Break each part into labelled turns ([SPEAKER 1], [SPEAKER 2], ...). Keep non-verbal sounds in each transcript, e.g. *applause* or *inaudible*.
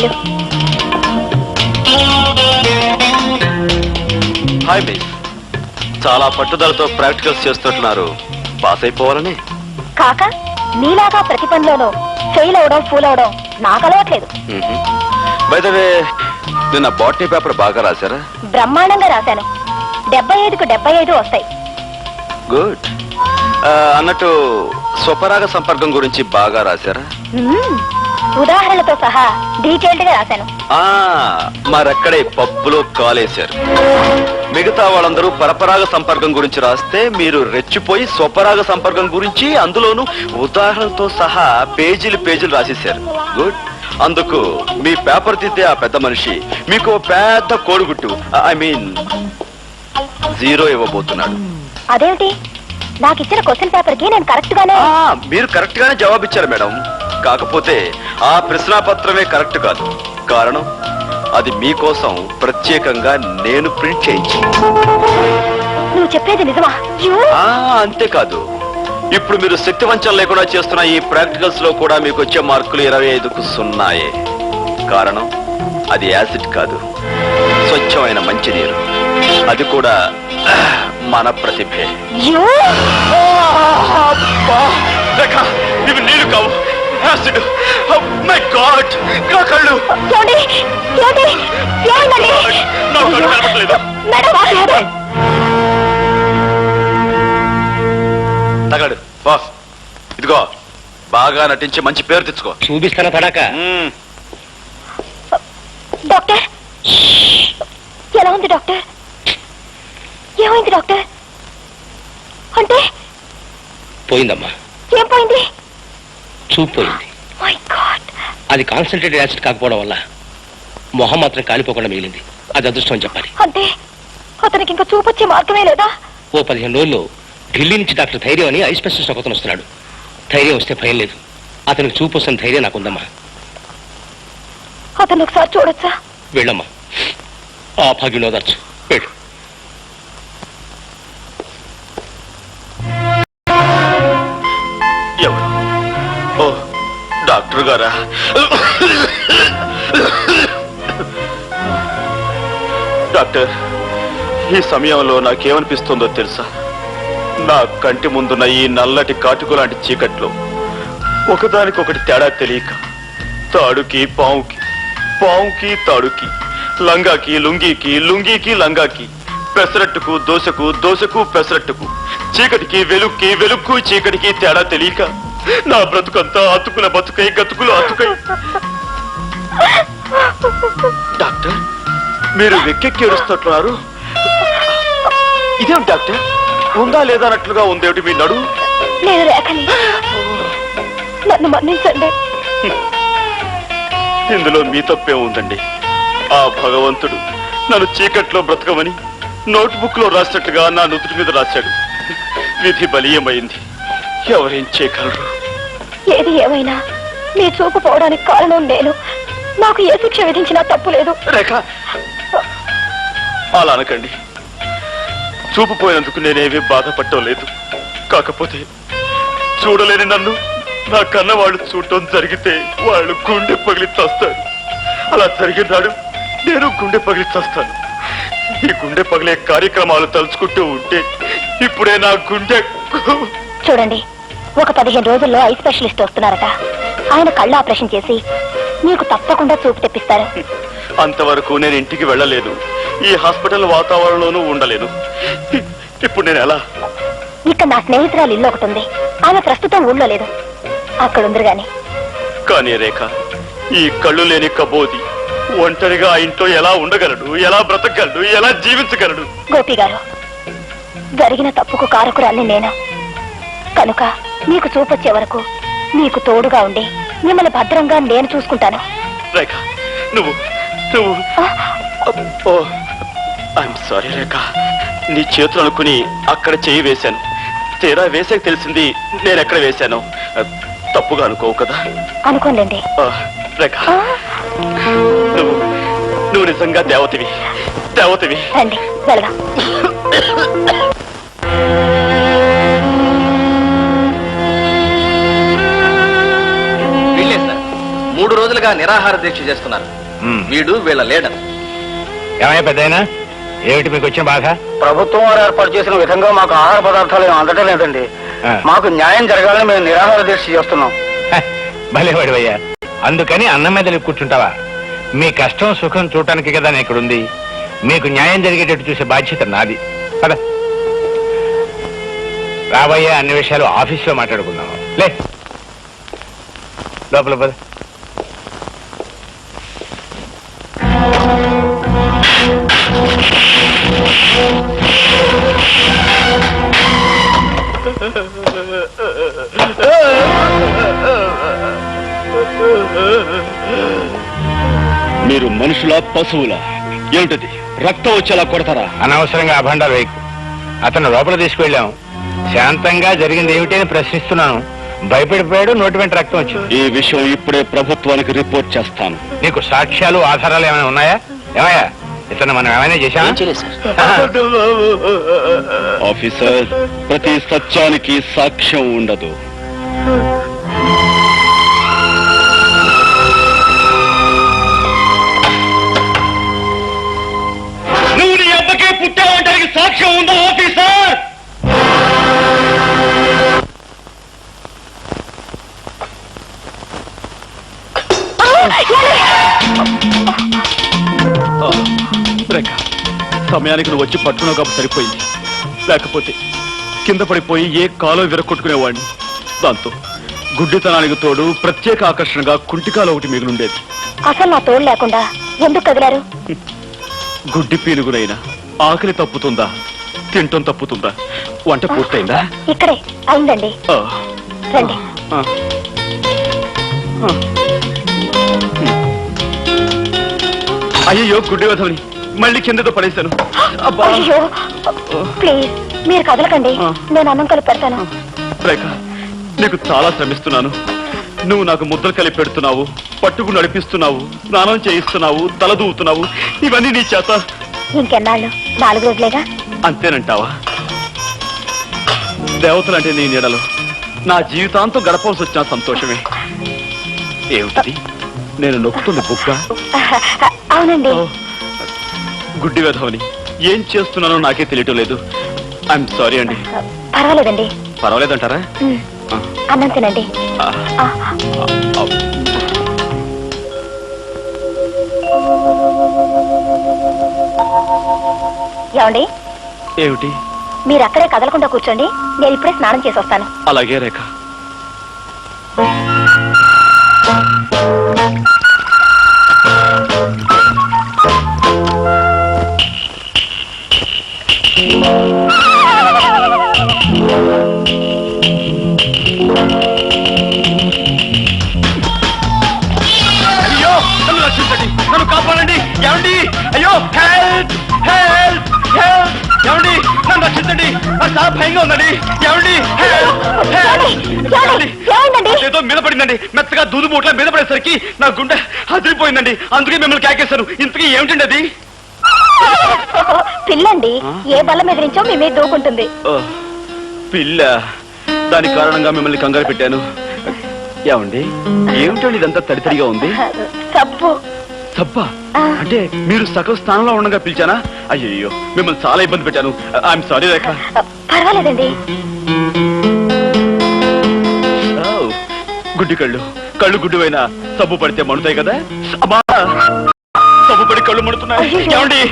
[SPEAKER 1] Hello.
[SPEAKER 2] Hi miss చాలా పట్టుదలతో practicals చేస్తుంటున్నారు pass అయిపోవాలని.
[SPEAKER 1] కాక నీలాగా ప్రతి పనిలోనూ ఫెయిల్ అవడం ఫూల్ అవడం నాకు అలవాట్లేదు.
[SPEAKER 2] బై ద వే నిన్న బాటనీ పేపర్ బాగా రాశారా?
[SPEAKER 1] బ్రహ్మాండంగా రాశాను. డెబ్బై ఐదుకు డెబ్బై ఐదు వస్తాయి
[SPEAKER 2] గుడ్ అన్నట్టు స్వపరాగ సంపర్కం గురించి బాగా రాశారా.
[SPEAKER 1] ఉదాహరణలతో సహా డీటెయిల్డ్గా రాశాను.
[SPEAKER 2] ఆ మరక్కడే పప్పులో కాలేశారు. మిగతా వాళ్ళందరూ పరపరాగ సంపర్కం గురించి రాస్తే మీరు రెచ్చిపోయి స్వపరాగ సంపర్కం గురించి అందులోనూ ఉదాహరణలతో సహా పేజీలు పేజీలు రాసేశారు. గుడ్. అందుకు మీ పేపర్ దిద్దే ఆ పెద్ద మనిషి మీకు పెద్ద కోడిగుట్టు ఐ మీన్ జీరో ఇవ్వబోతున్నాడు.
[SPEAKER 1] అదేమిటి? నాకు ఇచ్చిన క్వశ్చన్ పేపర్కి నేను కరెక్ట్ గానే
[SPEAKER 2] మీరు కరెక్ట్ గానే జవాబిచ్చారు మేడం. కాకపోతే ఆ ప్రశ్నాపత్రమే కరెక్ట్ కాదు. కారణం అది మీకోసం ప్రత్యేకంగా నేను ప్రింట్ చేయించి
[SPEAKER 1] నువ్వు చెప్పేది నిజమా? యూ!
[SPEAKER 2] ఆ అంతేకాదు. ఇప్పుడు మీరు శక్తి వంచన లేకుండా చేస్తున్న ఈ ప్రాక్టికల్స్లో కూడా మీకు వచ్చే మార్కులు ఇరవై ఐదుకు సున్నాయే. కారణం అది యాసిడ్ కాదు. స్వచ్ఛమైన మంచినీరు. అది కూడా మన ప్రతిభే. నీళ్ళు కావు. మై గాడ్ నా కళ్ళు.
[SPEAKER 1] ఏమండి? ఏమండి? ఏమైందండి?
[SPEAKER 2] నా కళ్ళు కనపడలేదు
[SPEAKER 1] మేడం మేడం.
[SPEAKER 2] తగలడు. బాస్ ఇదిగో. బాగా నటించి మంచి పేరు తెచ్చుకో.
[SPEAKER 3] చూపిస్తాను తడాక.
[SPEAKER 1] డాక్టర్. ఎలా ఉంది డాక్టర్? ఏమైంది డాక్టర్? అంటే?
[SPEAKER 3] పోయిందమ్మా.
[SPEAKER 1] ఏం పోయింది?
[SPEAKER 3] చూపు పోయింది
[SPEAKER 1] మై గాడ్
[SPEAKER 3] అది కాన్సన్ట్రేటెడ్ యాసిడ్ కాకపోవడం వల్ల మొహం మాత్రం కాలిపోకుండా మిగిలింది. అది అదృష్టం అని చెప్పాలి.
[SPEAKER 1] అంటే అతనికి ఇంకా చూపొచ్చే మార్గమే లేదా?
[SPEAKER 3] ఓ పదిహేను రోజుల్లో ఢిల్లీ నుంచి డాక్టర్ ధైర్యం అని ఐ స్పెషలిస్ట్ ఒకతను వస్తున్నాడు. ధైర్యం వస్తే భయం లేదు. అతనికి చూపు వస్తున్న ధైర్యం నాకుందమ్మా
[SPEAKER 1] అతను ఒకసారి చూడొచ్చా?
[SPEAKER 3] వెళ్ళమ్మా. ఆ భాగ్యం ఓదార్చు వెళ్ళు.
[SPEAKER 2] డాక్టర్ గారా? డాక్టర్ ఈ సమయంలో నాకేమనిపిస్తుందో తెలుసా? నా కంటి ముందున్న ఈ నల్లటి కాటుకు లాంటి చీకట్లో ఒకదానికొకటి తేడా తెలియక తాడుకి పావుకి పావుకి తాడుకి లంగాకి లుంగీకి లుంగీకి లంగాకి పెసరట్టుకు దోశకు దోశకు పెసరట్టుకు చీకటికి వెలుక్కి వెలుక్కు చీకటికి తేడా తెలియక నా బ్రతుకంతా అతుకుల బతుకై గతుకులు అతుకై. డాక్టర్ మీరు వెక్కెక్కి ఏడుస్తున్నారు ఇదేం డాక్టర్? ఉందా లేదా అన్నట్లుగా ఉందేమిటి మీ నడు
[SPEAKER 1] రేఖని. నన్ను మన్నించండి.
[SPEAKER 2] ఇందులో మీ తప్పే ఉందండి. ఆ భగవంతుడు నన్ను చీకట్లో బ్రతకమని నోట్బుక్లో రాసినట్టుగా నా నుదుటి మీద రాశాడు. విధి బలీయమైంది. ఎవరేం చేయగలరు
[SPEAKER 1] ఏది ఏమైనా నీ చూపు పోవడానికి కారణం నేను. నాకు ఏ శిక్ష విధించినా తప్పు లేదు.
[SPEAKER 2] రేఖ అలా అనకండి. చూపు పోయినందుకు నేనేమీ బాధపడటం లేదు. కాకపోతే చూడలేని నన్ను నా కన్న వాళ్ళు చూడటం జరిగితే వాళ్ళు గుండె పగిలి చస్తారు. అలా జరిగిన నాడు నేను గుండె పగిలి చస్తాను. ఈ గుండె పగిలే కార్యక్రమాలు తలుచుకుంటూ ఉంటే ఇప్పుడే నా గుండె
[SPEAKER 1] చూడండి ఒక పదిహేను రోజుల్లో ఐ స్పెషలిస్ట్ వస్తున్నారట. ఆయన కళ్ళు ఆపరేషన్ చేసి మీకు తప్పకుండా చూపు తెప్పిస్తారు.
[SPEAKER 2] అంతవరకు నేను ఇంటికి వెళ్ళలేదు. ఈ హాస్పిటల్ వాతావరణంలోనూ ఉండలేను ఇప్పుడు నేను ఎలా?
[SPEAKER 1] ఇక్కడ నా స్నేహితురాలు ఇల్లు ఒకటి ఉంది. ఆమె ప్రస్తుతం ఊళ్ళో లేదు. అక్కడ ఉందరు గాని.
[SPEAKER 2] కానీ రేఖ ఈ కళ్ళు లేని కబోది ఒంటరిగా ఆ ఇంట్లో ఎలా ఉండగలడు? ఎలా బ్రతకగలడు? ఎలా జీవించగలడు?
[SPEAKER 1] గోపి గారు జరిగిన తప్పుకు కారకురాల్ని నేను? కనుక మీకు చూపొచ్చే వరకు మీకు తోడుగా ఉండి మిమ్మల్ని భద్రంగా నేను చూసుకుంటాను.
[SPEAKER 2] రేఖ నువ్వు నువ్వు. Oh I'm sorry Rekha. నీ చేతులు అనుకుని అక్కడ చేయి వేశాను. తీరా వేసాక తెలిసింది నేను ఎక్కడ వేశాను. తప్పుగా అనుకోవు కదా?
[SPEAKER 1] అనుకోండి
[SPEAKER 2] రేఖ. నువ్వు నువ్వు నిజంగా దేవతవి. దేవతవి.
[SPEAKER 1] రండి వెళదాం. *coughs*
[SPEAKER 4] వీళ్ళే సార్ మూడు రోజుల నెలలుగా నిరాహార దీక్ష చేస్తున్నారు. వీడు వీళ్ళ లీడర్.
[SPEAKER 5] ఏమయ్య పెద్దయినా? ఏమిటి మీకు వచ్చిన బాధ?
[SPEAKER 6] ప్రభుత్వం వారు ఏర్పాటు చేసిన విధంగా మాకు ఆహార పదార్థాలు ఏం అందటం లేదండి. మాకు న్యాయం జరగాలని మేము నిరాహార దీక్ష చేస్తున్నాం.
[SPEAKER 5] భలే వాడివయ్యా అందుకని అన్నం మీద కూర్చుంటావా మీ కష్టం సుఖం చూడటానికి కదా నేను ఇక్కడ ఉంది మీకు న్యాయం జరిగేటట్టు చూసే బాధ్యత నాది. పద. రాబోయే అన్ని విషయాలు ఆఫీస్లో మాట్లాడుకుందాం. లే. లోపల పద.
[SPEAKER 2] మీరు మనుషుల పశువుల? ఏమిటది? రక్తం వచ్చేలా కొడతారా?
[SPEAKER 5] అనవసరంగా అభండాలు వేయకు. అతను లోపల తీసుకువెళ్ళాం శాంతంగా జరిగింది ఏమిటి అని ప్రశ్నిస్తున్నాను. భయపడిపోయాడు నోటి వెంట రక్తం వచ్చింది.
[SPEAKER 2] ఈ విషయం ఇప్పుడే ప్రభుత్వానికి రిపోర్ట్ చేస్తాను.
[SPEAKER 5] నీకు సాక్ష్యాలు ఆధారాలు ఏమైనా ఉన్నాయా? ఏమయ్యా? ఇతను మనం ఏమైనా చేశామా?
[SPEAKER 2] ఆఫీసర్ ప్రతి సత్యానికి సాక్ష్యం ఉండదు. రేఖ సమయానికి నువ్వు వచ్చి పట్టుకున్నావు కాబట్టి సరిపోయింది. లేకపోతే కింద పడిపోయి ఏ కాలో విరగొట్టుకునేవాడిని. దాంతో గుడ్డితనానికి తోడు ప్రత్యేక ఆకర్షణగా కుంటికాలు ఒకటి మిగిలిండేది
[SPEAKER 1] అసలు నా తోడు లేకుండా ఎందుకు కదిలారు?
[SPEAKER 2] గుడ్డి పీనుగునైనా ఆకలి తప్పుతుందా? తింటం తప్పుతుందా? వంట పూర్తయిందా?
[SPEAKER 1] ఇక్కడే అయిందండి. రండి.
[SPEAKER 2] అయ్యయ్యో గుడ్డి వధవని మళ్ళీ కిందతో పడేశాను. అబ్బా.
[SPEAKER 1] అయ్యో ప్లీజ్ మీరు కదలకండి. నేను అన్నం కలిపి పెడతాను.
[SPEAKER 2] రేఖ నీకు చాలా శ్రమిస్తున్నాను. నువ్వు నాకు ముద్దలు కలిపి పెడుతున్నావు పట్టుకు నడిపిస్తున్నావు స్నానం చేయిస్తున్నావు తల దూవుతున్నావు. ఇవన్నీ నీ చేత.
[SPEAKER 1] ఇంకెన్నాళ్ళు? నాలుగు రోజులేగా?
[SPEAKER 2] అంతేనంటావా? దేవతలంటే నీ నీడలో. నా జీవితాంతం గడపవలసి వచ్చిన సంతోషమే. ఏమిటి నేను నొక్కుతున్న బుక్క
[SPEAKER 1] అవునండి.
[SPEAKER 2] గుడ్డి వెధవని ఏం చేస్తున్నానో నాకే తెలియటం లేదు. ఐఎమ్ సారీ అండి.
[SPEAKER 1] పర్వాలేదండి.
[SPEAKER 2] పర్వాలేదంటారా?
[SPEAKER 1] ఉమ్,
[SPEAKER 2] ఆ,
[SPEAKER 1] అన్నం తినండి.
[SPEAKER 2] ఆ,
[SPEAKER 1] ఆ,
[SPEAKER 2] ఆ,
[SPEAKER 1] ఏమండి?
[SPEAKER 2] ఏమిటి?
[SPEAKER 1] మీరు అక్కడే కదలకుండా కూర్చోండి. నేను ఇప్పుడే స్నానం చేసి వస్తాను.
[SPEAKER 2] అలాగే రేఖ. నన్ను కాపాడండి. ఏమండి? అయ్యో హెల్ప్ హెల్ప్ హెల్ప్ ఏమండి? నన్ను రక్షించండి. నాకు చాలా భయంగా ఉందండి. ఏమండి? ఏదో మీద పడిందండి. మెత్తగా దూదు మూట్ల మీద పడేసరికి నా గుండె అదిరిపోయిందండి. అందుకే మిమ్మల్ని కేకేశాను. ఇంతకీ ఏమిటండి అది?
[SPEAKER 1] పిల్లండి ఏ బల్ల మీద నుంచో మీ మీద దూకుంటుంది.
[SPEAKER 2] పిల్ల. దాని కారణంగా మిమ్మల్ని కంగారు పెట్టాను. ఏమండి? ఏమిటండి ఇదంతా తడితడిగా ఉంది?
[SPEAKER 1] సబ్బు
[SPEAKER 2] సబ్బా. అంటే మీరు సకల స్థానంలో ఉండగా పిలిచానా? అయ్యయ్యో మిమ్మల్ని చాలా ఇబ్బంది పెట్టాను. I'm sorry Rekha.
[SPEAKER 1] పర్వాలేదండి.
[SPEAKER 2] గుడ్డి కళ్ళు. కళ్ళు గుడ్డివైనా సబ్బు పడితే మణుతాయి కదా? సబ్బు పడి కళ్ళు మడుతున్నాయి. ఏమండి?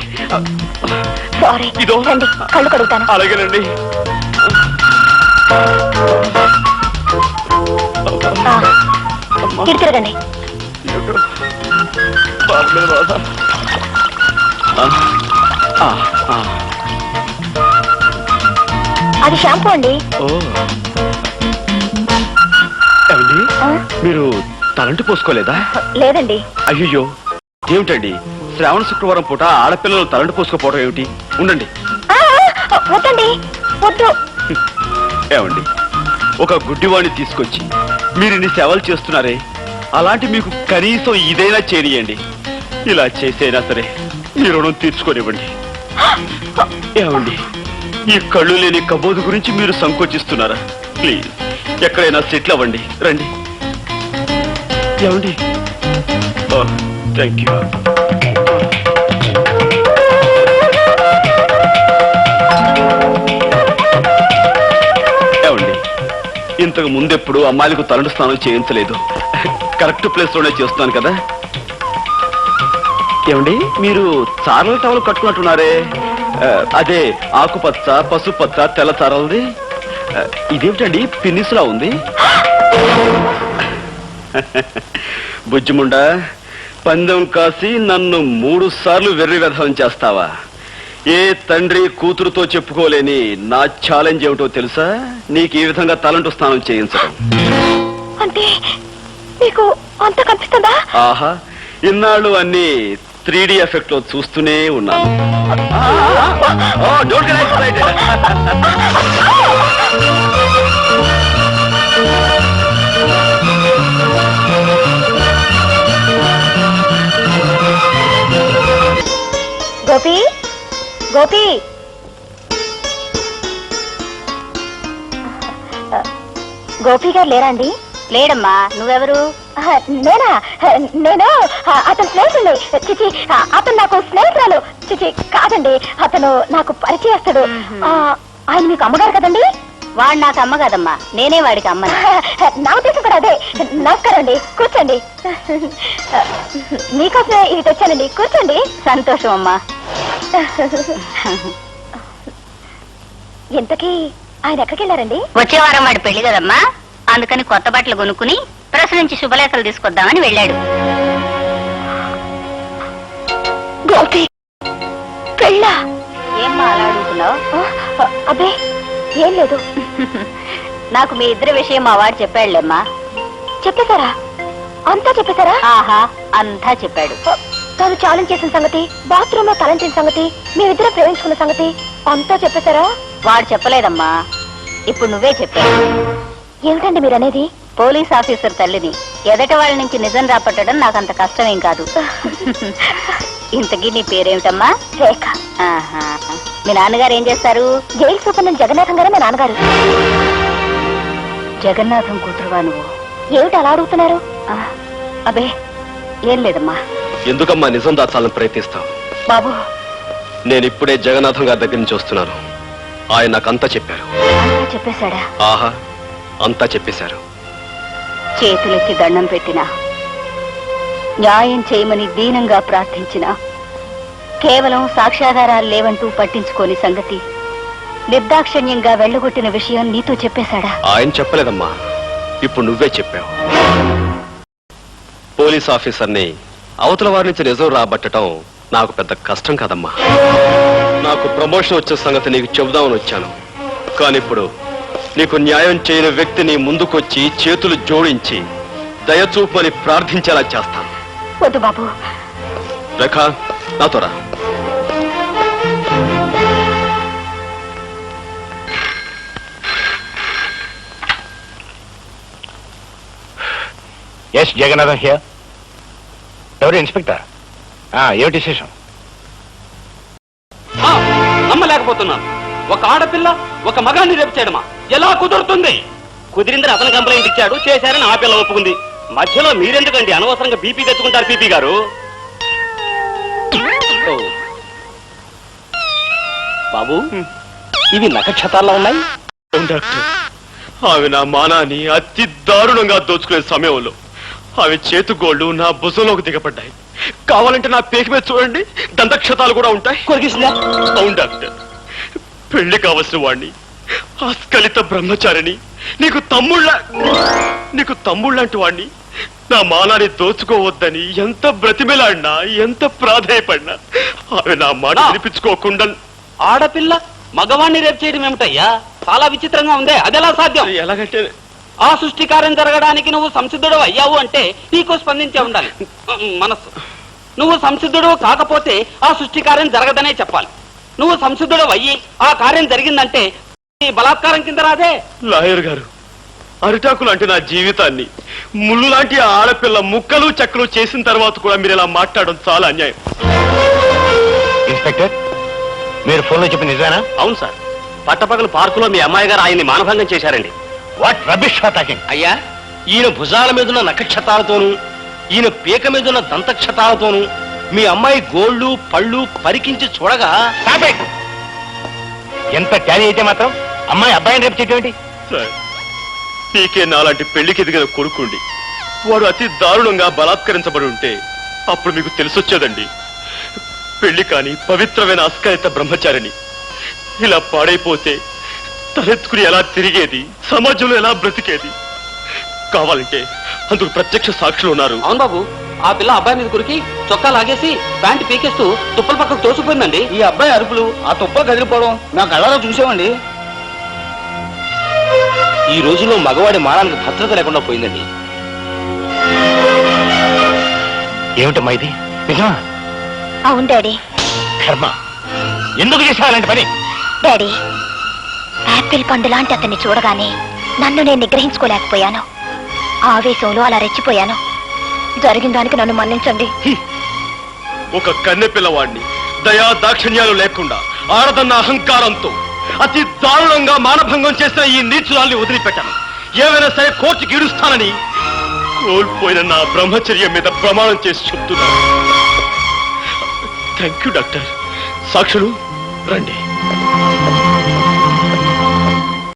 [SPEAKER 1] సారీ.
[SPEAKER 2] ఇదో.
[SPEAKER 1] రండి. కళ్ళు కడుగుతాను.
[SPEAKER 2] అలాగేనండి.
[SPEAKER 1] తిరగండి. అది షాంపూ అండి.
[SPEAKER 2] ఏమండి? మీరు తలంటి పోసుకోలేదా?
[SPEAKER 1] లేదండి.
[SPEAKER 2] అయ్యో ఏమిటండి? శ్రావణ శుక్రవారం పూట ఆడపిల్లలు తలంటి పోసుకోపోవడం ఏమిటి? ఉండండి.
[SPEAKER 1] వద్దండి. వద్దు.
[SPEAKER 2] ఏమండి? ఒక గుడ్డివాణ్ణి తీసుకొచ్చి మీరు ఇన్ని సేవలు చేస్తున్నారే? అలాంటి మీకు కనీసం ఇదైనా చేరియండి ఇలా చేసైనా సరే మీ రుణం తీర్చుకోనివ్వండి. ఏమండి ఈ కళ్ళు లేని కబోదు గురించి మీరు సంకోచిస్తున్నారా? ప్లీజ్ ఎక్కడైనా సెటిల్ అవ్వండి. రండి. ఏమండి? Thank you. ఏమండి ఇంతకు ముందెప్పుడు అమ్మాయిలకు తలంటు స్నానం చేయించలేదు. కరెక్ట్ ప్లేస్లోనే చేస్తున్నాను కదా. ఏమండి? మీరు చారల టవల్ కట్టుకున్నట్టున్నారే. అదే ఆకుపచ్చ పసుపచ్చ తెల్ల చారలది. ఇదేమిటండి? పిన్నిసులా ఉంది. *laughs* బుజ్జిముండా పందెం కాసి నన్ను మూడు సార్లు వెర్రి వ్యధం చేస్తావా? ఏ తండ్రి కూతురుతో చెప్పుకోలేని నా ఛాలెంజ్ ఏమిటో తెలుసా? నీకు ఈ విధంగా తలంటు స్నానం చేయించడం.
[SPEAKER 1] అంటే మీకు అంత కనిపిస్తుందా?
[SPEAKER 2] ఆహా ఇన్నాళ్ళు అన్ని త్రీ డి ఎఫెక్ట్లో చూస్తూనే ఉన్నాను.
[SPEAKER 1] గోపి గోపి. గోపి గారు లేరా అండి? లేడమ్మా నువ్వెవరు? నేనా? నేను? అతను స్నేహితుడు చిచి అతను నాకు స్నేహితురాలు. చిచి కాదండి అతను నాకు పరిచయస్తుడు. ఆ, ఆయన మీకు అమ్మగారు కదండి? వాడు నాకు అమ్మ కదమ్మా నేనే వాడికి అమ్మ నా ఉద్దేశం కూడా అదే. నమస్కారం అండి కూర్చోండి. మీకోసమే ఇవి తెచ్చానండి కూర్చోండి. సంతోషం అమ్మా. ఇంతకీ ఆయన ఎక్కడికి వెళ్ళారండి?
[SPEAKER 7] వచ్చే వారం వాడి పెళ్ళి కదమ్మా. అందుకని కొత్త బట్టలు కొనుక్కుని ప్రెస్ నుంచి శుభలేఖలు తీసుకొద్దామని వెళ్ళాడు.
[SPEAKER 1] గోపి పెళ్ళా
[SPEAKER 7] ఏమ్మా అలా అడుగుతున్నావు?
[SPEAKER 1] ఆ, అబ్బే ఏం లేదు.
[SPEAKER 7] నాకు మీ ఇద్దరి విషయం మా వాడు చెప్పాడులేమ్మా.
[SPEAKER 1] చెప్పేశారా? అంతా చెప్పేశారా?
[SPEAKER 7] ఆహా అంతా చెప్పాడు.
[SPEAKER 1] తాను ఛాలెంజ్ చేసిన సంగతి బాత్రూమ్లో తలంచిన సంగతి మేమిద్దరం ప్రేమించుకున్న సంగతి అంతా చెప్పేశారా?
[SPEAKER 7] వాడు చెప్పలేదమ్మా. ఇప్పుడు నువ్వే చెప్పావు.
[SPEAKER 1] ఏమిటండి మీరు అనేది
[SPEAKER 7] పోలీస్ ఆఫీసర్ తల్లిని ఎదటి వాళ్ళ నుంచి నిజం రాపట్టడం నాకు అంత కష్టమేం కాదు. ఇంతకీ నీ పేరేమిటమ్మా?
[SPEAKER 1] రేఖ.
[SPEAKER 7] ఆహా. మీ నాన్నగారు ఏం చేస్తారు?
[SPEAKER 1] జైలు సూపరింటెండెంట్ జగన్నాథం గారే మా నాన్నగారు.
[SPEAKER 7] జగన్నాథం కూతురువా నువ్వు?
[SPEAKER 1] ఏమిటి అలా అడుగుతున్నారు?
[SPEAKER 7] ఆ, అబే ఏం లేదమ్మా.
[SPEAKER 2] ఎందుకమ్మా నిజం దాచాలని ప్రయత్నిస్తావు?
[SPEAKER 7] బాబు.
[SPEAKER 2] నేను ఇప్పుడే జగన్నాథం గారి దగ్గర నుంచి వస్తున్నాను. ఆయన నాకు అంతా చెప్పారు.
[SPEAKER 7] అంతా చెప్పేశాడా?
[SPEAKER 2] ఆహా. అంతా చెప్పేశారు.
[SPEAKER 7] చేతులెత్తి దండం పెట్టినా న్యాయం చేయమని దీనంగా ప్రార్థించినా కేవలం సాక్ష్యాధారాలు లేవంటూ పట్టించుకోని సంగతి నిర్దాక్షణ్యంగా వెళ్ళగొట్టిన విషయం నీతో చెప్పేశాడా?
[SPEAKER 2] ఆయన చెప్పలేదమ్మా. ఇప్పుడు నువ్వే చెప్పావు. పోలీస్ ఆఫీసర్ని అవతల వారి నుంచి నిజం రాబట్టడం నాకు పెద్ద కష్టం కాదమ్మా. నాకు ప్రమోషన్ వచ్చే సంగతి నీకు చెబుదామని వచ్చాను. కానీ ఇప్పుడు నీకు న్యాయం చేయని వ్యక్తిని ముందుకొచ్చి చేతులు జోడించి దయచూపని ప్రార్థించేలా చేస్తాను.
[SPEAKER 1] వద్దు బాబు.
[SPEAKER 2] రేఖ నాతో రా.
[SPEAKER 5] ఎస్ జగన్నాథం హియర్ ఎవరు ఇన్స్పెక్టర్? ఏమిటి విశేషం?
[SPEAKER 8] నమ్మలేకపోతున్నాను ఒక ఆడపిల్ల ఒక మగాన్ని రేపు చేయడమా? ఎలా కుదురుతుంది? కుదిరిందని అతను కంప్లైంట్ ఇచ్చాడు చేశారని ఆ పిల్ల ఒప్పుకుంది. మధ్యలో మీరెందుకండి? అనవసరంగా బీపీ తెచ్చుకుంటారు పీపీ గారు. బాబు ఇవి నక్షత్రాల్లో ఉన్నాయి?
[SPEAKER 2] డాక్టర్? ఆమె నా మానాన్ని అతి దారుణంగా దోచుకునే సమయంలో. ఆమె చేతుగోళ్ళు నా భుజంలోకి దిగబడ్డాయి. కావాలంటే నా పేక మీద చూడండి దంతక్షతాలు కూడా ఉంటాయి. అవును డాక్టర్. పెళ్ళి కావలసిన వాణ్ణి ఆస్కలిత బ్రహ్మచారిని నీకు తమ్ముళ్ళ నీకు తమ్ముళ్ళంటి వాణ్ణి. నా మానాన్ని దోచుకోవద్దని ఎంత బ్రతిమిలాడినా ఎంత ప్రాధాయపడినా ఆమె నా మాట వినిపించుకోకుండా
[SPEAKER 8] ఆడపిల్ల మగవాణ్ణి రేపు చేయడం ఏమిటయ్యా? చాలా విచిత్రంగా ఉందే అదెలా సాధ్యం?
[SPEAKER 2] ఎలాగంటే
[SPEAKER 8] ఆ సృష్టి కార్యం జరగడానికి నువ్వు సంసిద్ధుడు అయ్యావు అంటే నీకు స్పందించే ఉండాలి. మనస్సు. నువ్వు సంసిద్ధుడు కాకపోతే ఆ సృష్టి కార్యం జరగదనే చెప్పాలి. నువ్వు సంసిద్ధుడు అయ్యి ఆ కార్యం జరిగిందంటే బలాత్కారం కింద రాదే?
[SPEAKER 2] లాయర్ గారు అరిటాకులు అంటే నా జీవితాన్ని. ముళ్ళు లాంటి ఆడపిల్ల ముక్కలు చెక్కలు చేసిన తర్వాత కూడా మీరు ఇలా మాట్లాడడం చాలా అన్యాయం.
[SPEAKER 5] ఇన్స్పెక్టర్ మీరు ఫోన్లో చెప్పిన నిజానా
[SPEAKER 8] అవును సార్. పట్టపగలు పార్కులో మీ అమ్మాయి గారు ఆయన్ని మానభంగం చేశారండి.
[SPEAKER 5] వాట్ రబిష్
[SPEAKER 8] అయ్యా ఈయన భుజాల మీద ఉన్న నక్షత్రాలతోనూ
[SPEAKER 3] ఈయన పీక మీద ఉన్న దంతక్షతాలతోనూ మీ అమ్మాయి గోళ్ళు పళ్ళు పరికించి చూడగా!
[SPEAKER 5] ఎంత ట్యాలీ అయితే మాత్రం అమ్మాయి అబ్బాయిని రేపు
[SPEAKER 2] సార్ పీకే నాలాంటి పెళ్ళికి ఎదిగిన కొడుకుండి వాడు అతి దారుణంగా బలాత్కరించబడి ఉంటే అప్పుడు మీకు తెలిసొచ్చేదండి. పెళ్ళి కాని పవిత్రమైన అస్కరిత బ్రహ్మచారిని ఇలా పాడైపోతే తలెత్తుకుని ఎలా తిరిగేది సమాజంలో ఎలా బ్రతికేది? కావాలంటే అందుకు ప్రత్యక్ష సాక్షులు ఉన్నారు.
[SPEAKER 8] అవును బాబు ఆ పిల్ల అబ్బాయి మీద కురికి చొక్కా లాగేసి ప్యాంటు పీకేస్తూ తుప్పల పక్కకు తోసిపోయిందండి
[SPEAKER 6] ఈ అబ్బాయి అరుపులు ఆ తుప్పలు కదిలిపోవడం నా కళ్ళలో చూసామండి.
[SPEAKER 3] ఈ రోజుల్లో మగవాడి మానానికి భద్రత లేకుండా పోయిందండి.
[SPEAKER 5] ఏమిటమ్మా ఇది? నిజమా?
[SPEAKER 1] అవును డాడీ.
[SPEAKER 5] కర్మ. ఎందుకు చేసావు అలాంటి పని?
[SPEAKER 1] డాడీ యాపిల్ పండు లాంటి అతన్ని చూడగానే నన్ను నేను నిగ్రహించుకోలేకపోయాను. ఆవేశంలో అలా రెచ్చిపోయాను. జరిగిన దానికి నన్ను మన్నించండి.
[SPEAKER 2] ఒక కన్నె పిల్లవాడిని దయా దాక్షిణ్యాలు లేకుండా ఆడదన్న అహంకారంతో అతి దారుణంగా మానభంగం చేసిన ఈ నీచురాల్ని వదిలిపెట్టాను. ఏమైనా సరే కోర్టు ఇడుస్తానని కోల్పోయిన నా బ్రహ్మచర్యం మీద ప్రమాణం చేసి చెప్తున్నాను. Thank you doctor. సాక్షులు రండి.